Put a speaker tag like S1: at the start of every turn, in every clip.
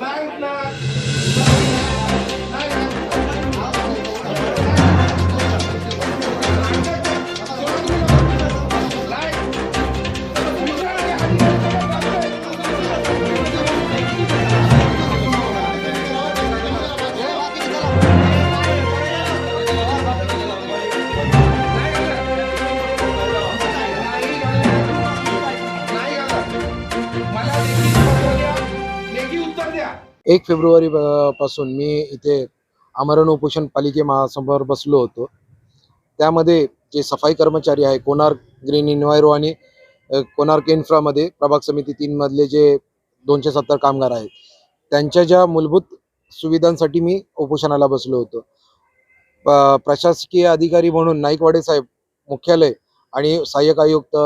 S1: मला
S2: एक फेब्रुवारी पासून मी इथे आमरण उपोषण पालिके महासमोर बसलो होतो. त्यामध्ये जे सफाई कर्मचारी आहे कोणार्क ग्रीन इन्व्हायरो आणि कोणार्क इन्फ्रामध्ये प्रभाग समिती तीनमधले जे दोनशे सत्तर कामगार आहेत त्यांच्या ज्या मूलभूत सुविधांसाठी मी उपोषणाला बसलो होतो. प्रशासकीय अधिकारी म्हणून नाईकवाडे साहेब मुख्यालय आणि सहाय्यक आयुक्त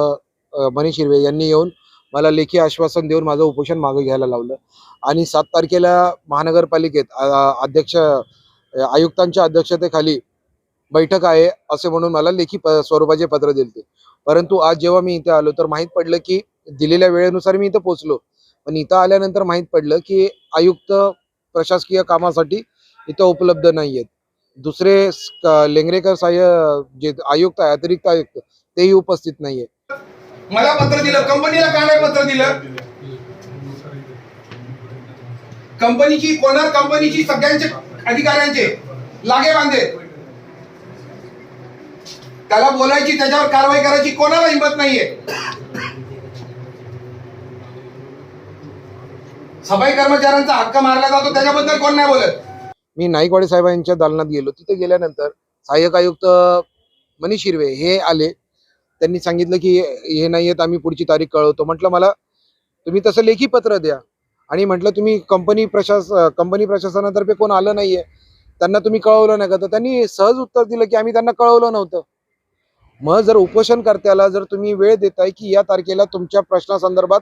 S2: मनीष हिरवे यांनी येऊन मला लेखी आश्वासन देऊन माझं उपोषण मागे घ्यायला लावलं. आणि सात तारखेला महानगरपालिकेत अध्यक्ष आयुक्तांच्या अध्यक्षतेखाली बैठक आहे असे म्हणून मला लेखी प स्वरूपाचे पत्र दिले परंतु आज जेव्हा मी इथे आलो तर माहीत पडलं की दिलेल्या वेळेनुसार मी इथं पोहोचलो. पण इथं आल्यानंतर माहीत पडलं की आयुक्त प्रशासकीय कामासाठी इथं उपलब्ध नाही आहेत दुसरे लेंगरेकर सहाय्य जे आयुक्त आहे अतिरिक्त आयुक्त तेही उपस्थित नाही आहे
S1: मला पत्र दिलं कंपनीला का नाही पत्र दिलं? कंपनीची कोणा कंपनीची सगळ्यांचे अधिकाऱ्यांचे लागे बांधे. त्याला बोलायची त्याच्यावर कारवाई करायची कोणाला हिंमत नाहीये. सफाई कर्मचाऱ्यांचा हक्क मारला जातो त्याच्याबद्दल कोण नाही बोलत.
S2: मी नाईकवाडे साहेबांच्या दालनात गेलो. तिथे गेल्यानंतर सहाय्यक आयुक्त मनीष हिरवे हे आले. त्यांनी सांगितलं की हे नाही आहेत आम्ही पुढची तारीख कळवतो. म्हटलं मला तुम्ही तसं लेखी पत्र द्या. आणि म्हटलं तुम्ही कंपनी प्रशास कंपनी प्रशासनातर्फे कोण आलं नाहीये त्यांना तुम्ही कळवलं नाही का तर त्यांनी सहज उत्तर दिलं की आम्ही त्यांना कळवलं नव्हतं. मग जर उपोषणकर्त्याला जर तुम्ही वेळ देताय की या तारखेला तुमच्या प्रश्नासंदर्भात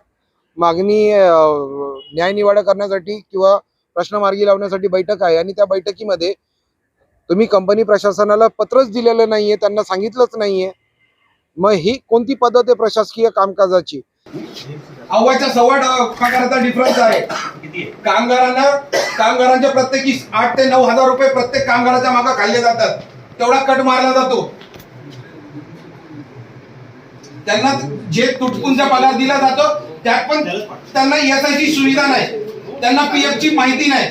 S2: मागणी न्यायनिवाडा करण्यासाठी किंवा प्रश्न मार्गी लावण्यासाठी बैठक आहे आणि त्या बैठकीमध्ये तुम्ही कंपनी प्रशासनाला पत्रच दिलेलं नाहीये त्यांना सांगितलंच नाहीये मग ही कोणती पद्धत आहे प्रशासकीय कामकाजाची?
S1: अव्वाच्या सव्वा पगाराचा डिफरन्स आहे. कामगारांना कामगारांच्या प्रत्येकी आठ ते नऊ हजार रुपये प्रत्येक कामगाराच्या मागे खाल्ले जातात. तेवढा कट मारला जातो. त्यांना जे तुटपुंजा पगार दिला जातो त्यात पण त्यांना एस आय ची सुविधा नाही. त्यांना पीएफ ची माहिती नाही.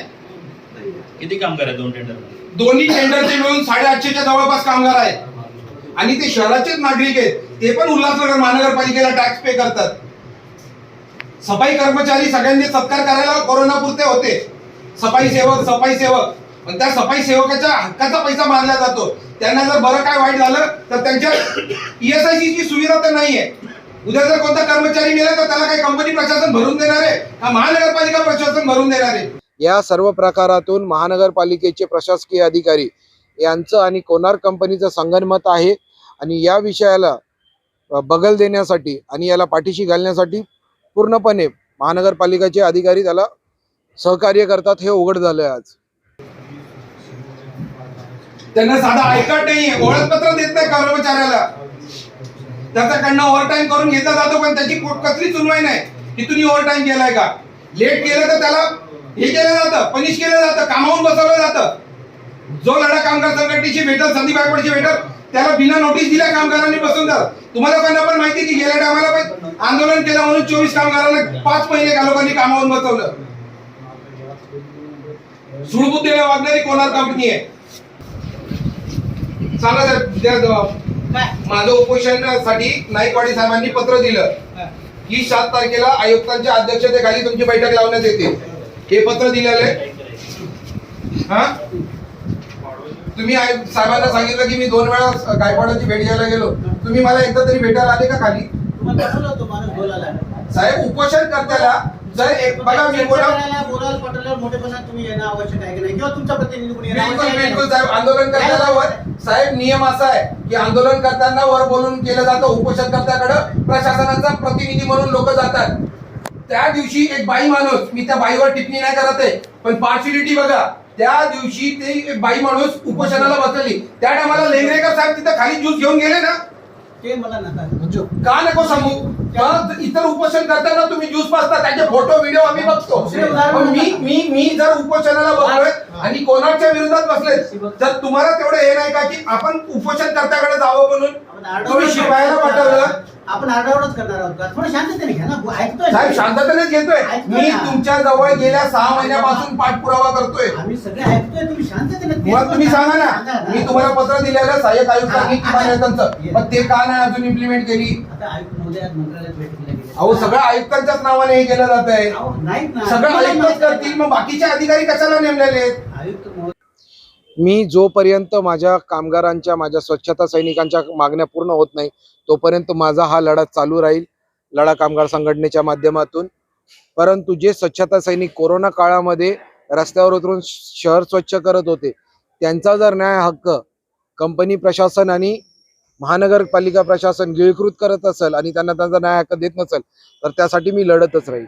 S3: किती कामगार आहे दोन टेंडर
S1: दोन्ही टेंडरचे मिळून साडेआठशेच्या जवळपास कामगार आहेत. आणि ते शहराचेच नागरिक आहेत ते पण उल्हासनगर महानगरपालिकेला टॅक्स पे करतात. सफाई कर्मचारी सगळ्यांनी सत्कार करायला कोरोना पुरते होते. सफाई सेवक सफाई सेवक. पण त्या सफाई सेवकाच्या हक्काचा पैसा मारला जातो. त्यांना जर बरं काय वाईट झालं तर त्यांच्या ईएसआयसी ची सुविधा तर नाहीये. उद्या जर कोणता कर्मचारी मिळाला तर त्याला काही कंपनी प्रशासन भरून देणार आहे का महानगरपालिका प्रशासन भरून देणार आहे?
S2: या सर्व प्रकारातून महानगरपालिकेचे प्रशासकीय अधिकारी यांचं आणि कोनार कंपनीचं संगनमत आहे आणि या विषयाला बगल देण्यासाठी आणि याला पाठीशी घालण्यासाठी पूर्णपणे महानगरपालिकेचे अधिकारी त्याला सहकार्य करतात हे उघड झालं आज.
S1: त्यांना साधा आय नाही ओळखपत्र देत नाही कर्मचाऱ्याला. त्याच्याकडनं ओव्हरटाईम करून घेतला जातो पण त्याची कसली सुनवाई नाही. की तुम्ही ओव्हरटाईम केलाय का? लेट केलं तर त्याला हे केलं जातं पनिश केलं जातं कामावून बसवलं जातं. जो लढा कामगार संघटनेची भेटल संदीप गायकवाडची भेटल त्याला बिना नोटीस दिल्या कामगारांनी बसून जात तुम्हाला पण माहिती की गेल्या टायमाला पण आंदोलन केलं म्हणून चोवीस कामगारांना पाच महिने का लोकांनी कामावून बसवलं. सुळबुद्धीला वागणारी कोणार कंपनी आहे. सांगा साहेब माझं उपोषणासाठी नाईकवाडी साहेबांनी पत्र दिलं. की सात तारखेला आयुक्तांच्या अध्यक्षतेखाली तुमची बैठक लावण्यात येते. हे पत्र दिलेलं आहे. हा? तुम्ही आयु- साहेबांना सांगितलं की मी दोन वेळा गायकवाडांची भेट घ्यायला गेलो. तुम्ही मला एकदा तरी भेटायला आले का खाली. साहेब उपोषण करताना जर एक बघा मी
S4: चर्चा
S1: बोला
S4: करायला, बोलायला पटवल्यावर मोठेपणा तुम्ही येणं आवश्यक आहे की नाही? किंवा तुमचा प्रतिनिधी कोणी
S1: बिलकुल बिलकुल? साहेब आंदोलन करताना वर साहेब नियम असा आहे की आंदोलन करताना वर बोलून केलं जातं उपोषणकर्त्याकडे प्रशासनाचा प्रतिनिधी म्हणून लोक जातात. त्या दिवशी एक बाई माणूस मी त्या बाईवर टिप्पणी नाही करत आहे पण पार्शिलिटी बघा. त्या दिवशी ते एक बाई माणूस उपोषणाला बसलेली. त्या टायमाला लेंगरेकर साहेब तिथे खाली ज्यूस घेऊन गेले ना.
S4: ते मला नका.
S1: का नको सांगू? इतर उपोषण करताना तुम्ही ज्यूस पाचता त्याचे फोटो व्हिडिओ आम्ही बघतो. मी मी मी जर उपोषणाला बसलोय आणि कोणाच्या विरोधात बसले तर तुम्हाला तेवढं हे नाही का की आपण उपोषण करत्याकडे जावं म्हणून? तुम्ही शिवायला पाठवलं.
S4: आपण आरडाओरडच करणार आहोत का? थोडं शांततेने घ्या ना. ऐकतोय
S1: साहेब शांततेनेच घेतोय. मी. तुमच्या जवळ गेल्या सहा महिन्यापासून पाठपुरावा करतोय.
S4: आम्ही सगळे ऐकतोय तुम्ही शांततेने
S1: मग तुम्ही सांगा ना. मी तुम्हाला पत्र दिलेलं सहाय्यक आयुक्तांनी पण ते का नाही अजून इम्प्लिमेंट केली?
S4: आता आयुक्त महोदय आज मंत्रालयात बैठकीला गेले.
S1: अहो सगळं आयुक्तांच्याच नावाने हे केलं जात आहे
S4: अहो, नाहीत ना.
S1: सगळं
S4: तुम्हाला
S1: आयुक्तच
S4: माहिती आहे
S1: करतील मग बाकीचे अधिकारी कशाला नेमलेले आहेत?
S4: आयुक्त महोदय
S2: मी जोपर्यंत माझ्या कामगारांच्या माझ्या स्वच्छता सैनिकांच्या मागण्या पूर्ण होत नाही तोपर्यंत माझा हा लढा चालू राहील लढा कामगार संघटनेच्या माध्यमातून. परंतु जे स्वच्छता सैनिक कोरोना काळामध्ये रस्त्यावर उतरून शहर स्वच्छ करत होते त्यांचा जर न्याय हक्क कंपनी प्रशासन आणि महानगरपालिका प्रशासन गिळकृत करत असेल आणि त्यांना त्यांचा न्याय हक्क देत नसेल तर त्यासाठी मी लढतच राहील.